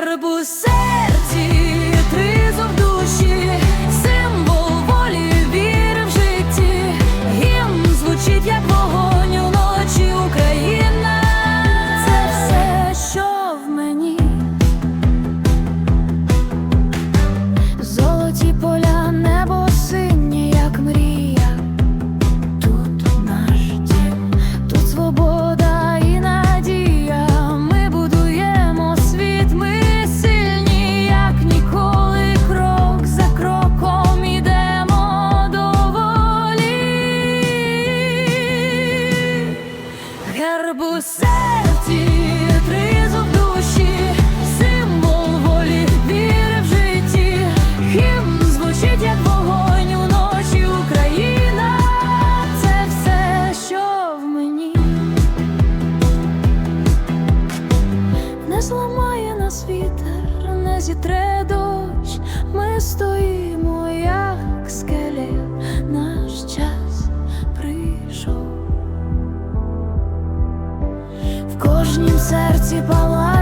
Тепер буде. Герб у серці, тризуб душі, символ волі, віри в житті, гімн звучить як вогонь уночі Україна, це все, що в мені, не зламає нас вітер, не зітре дощ, ми стоїмо, серці палає.